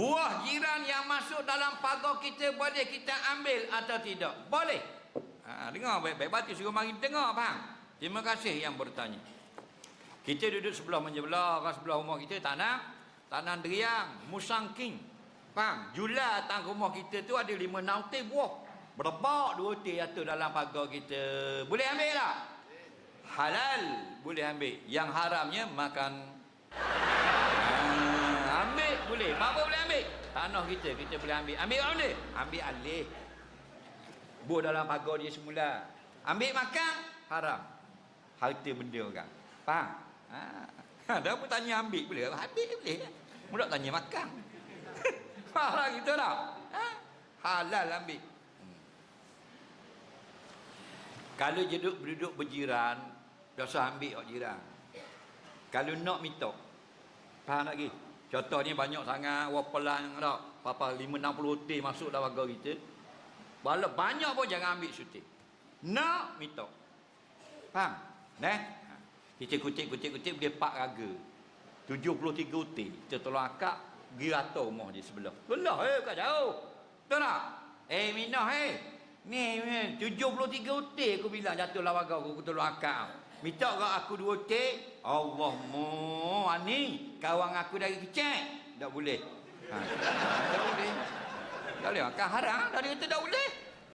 Buah jiran yang masuk dalam pagar kita boleh kita ambil atau tidak? Boleh. Ha, dengar baik-baik. Batu suruh mari dengar, faham? Terima kasih yang bertanya. Kita duduk sebelah menyebelah, orang sebelah rumah kita tanah, tanah deriang, musang king. Faham? Jula atas rumah kita tu ada lima teh buah. Berbak dua teh jatuh dalam pagar kita. Boleh ambil tak? Halal boleh ambil. Yang haramnya makan Ah, ambil boleh. Apa? Tanah kita kita boleh ambil. Ambil boleh? Ambil alih. Buah dalam pagar dia semula. Ambil makan haram. Harta benda orang. Faham? Ha. Dah pun tanya ambil boleh. Ambil boleh. Mudah tanya makan. Faham gitu tak? Ha? Halal ambil. Hmm. Kalau duduk berduduk berjiran, biasa ambil orang jiran. Kalau nak minta, faham tak? Contohnya banyak sangat orang pelan tak? Papa 5 60 teh masuk dalam warga kita. Bala banyak pun jangan ambil syuting. Nak minta. Faham? Nah. Kita kutip-kutip-kutip dia pak raga. 73 teh. Kita tolong akak pergi rata rumah dia sebelah. Belah eh kat jauh. Tak? Eh minah eh. Ni, ni 73 teh aku bilang jatuh lawan kau aku tolong akak. Minta kau aku dua teh. Allah mu ni kawan aku dari kecil. Tak boleh. Ha. Tak boleh. Tak boleh makan haram. Dari kata tak boleh.